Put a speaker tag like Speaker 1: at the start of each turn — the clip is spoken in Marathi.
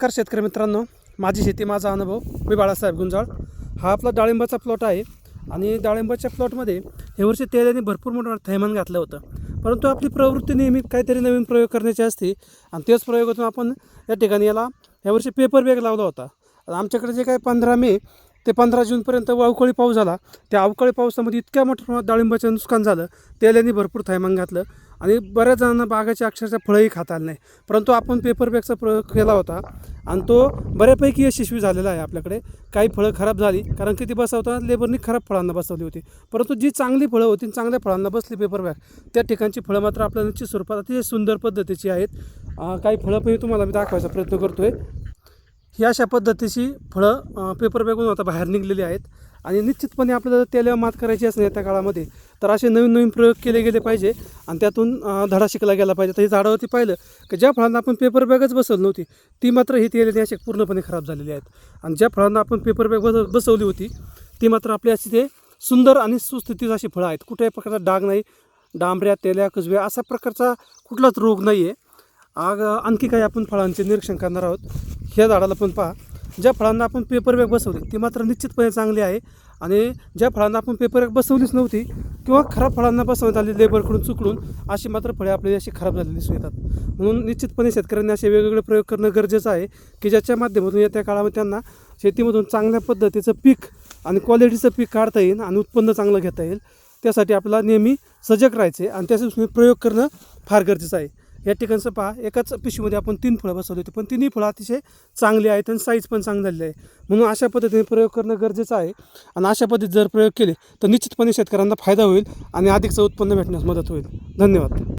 Speaker 1: नमस्कार शेतकरी मित्रांनो माझी शेती माझा अनुभव मी बाळासाहेब गुंजाळ. हा आपला डाळिंबाचा प्लॉट आहे आणि डाळिंबाच्या प्लॉटमध्ये हे वर्षी तेलाने भरपूर मोठं थैमान घातलं होतं. परंतु आपली प्रवृत्ती नेहमी काहीतरी नवीन प्रयोग करण्याची असते आणि तेच प्रयोगातून आपण या ठिकाणी याला यावर्षी पेपर बॅग लावला होता. आमच्याकडे जे काही पंधरा मे ते पंधरा जूनपर्यंत अवकाळी पाऊस झाला. त्या अवकाळी पावसामध्ये इतक्या मोठ्या प्रमाणात डाळिंबाचं नुकसान झालं. तेल्याने भरपूर थैमान घातलं. आणि बऱ्याच जणांना बागाची अक्षरशः फळंही खाता आलं नाही. परंतु आपण पेपरबॅगचा प्रयोग केला होता. आणि तो बऱ्यापैकी यशस्वी झालेला आहे आपल्याकडे. काही फळं खराब झाली. कारण की ती बसवता लेबरनी खराब फळांना बसवली होती. परंतु जी चांगली फळं होती चांगल्या फळांना बसली पेपरबॅग त्या ठिकाणची फळं मात्र आपल्या निश्चित स्वरूपात अतिशय सुंदर पद्धतीची आहेत. काही फळं पण तुम्हाला मी दाखवायचा प्रयत्न करतो आहे ही अशा पद्धतीची फळं अं, पेपर बॅगून आता बाहेर निघलेली आहेत. आणि निश्चितपणे आपल्याला त्याला मात करायची असेल त्या काळामध्ये तर असे नवीन नवीन प्रयोग केले गेले पाहिजे. आणि त्यातून धडा शिकला गेला पाहिजे. तर हे झाडावरती पाहिलं की ज्या फळांना आपण पेपर बॅगच बसवली नव्हती ती मात्र ही तेलेली अशी पूर्णपणे खराब झालेली आहेत. आणि ज्या फळांना आपण पेपर बॅग बस बसवली होती ती मात्र आपली अशी ते सुंदर आणि सुस्थितीत अशी फळं आहेत. कुठल्याही प्रकारचा डाग नाही डांबऱ्या तेल्या कुजव्या असा प्रकारचा कुठलाच रोग नाही आहे आग आणखी काही आपण फळांचे निरीक्षण करणार आहोत. ह्या झाडाला पण पहा. ज्या फळांना आपण पेपर बॅग बसवली ती मात्र निश्चितपणे चांगली आहे. आणि ज्या फळांना आपण पेपर बॅग बसवलीच नव्हती किंवा खराब फळांना बसवण्यात आली लेबरकडून चुकडून अशी मात्र फळे आपल्याला अशी खराब झालेली दिसून येतात. म्हणून निश्चितपणे शेतकऱ्यांनी असे वेगवेगळे प्रयोग करणं गरजेचं आहे की ज्याच्या माध्यमातून येत्या काळामध्ये त्यांना शेतीमधून चांगल्या पद्धतीचं पीक आणि क्वालिटीचं पीक काढता येईल आणि उत्पन्न चांगलं घेता येईल. त्यासाठी आपल्याला नेहमी सजग राहायचे आणि त्यासाठी प्रयोग करणं फार गरजेचं आहे. या ठिकाणचं पहा एकाच पिशवीमध्ये आपण तीन फळं बसवली होती. पण तिन्ही फळं अतिशय चांगली आहेत आणि साईज पण चांगली झालेली आहे. म्हणून अशा पद्धतीने प्रयोग करणं गरजेचं आहे. आणि अशा पद्धतीत जर प्रयोग केले तर निश्चितपणे शेतकऱ्यांना फायदा होईल आणि अधिकचं उत्पन्न भेटण्यास मदत होईल. धन्यवाद.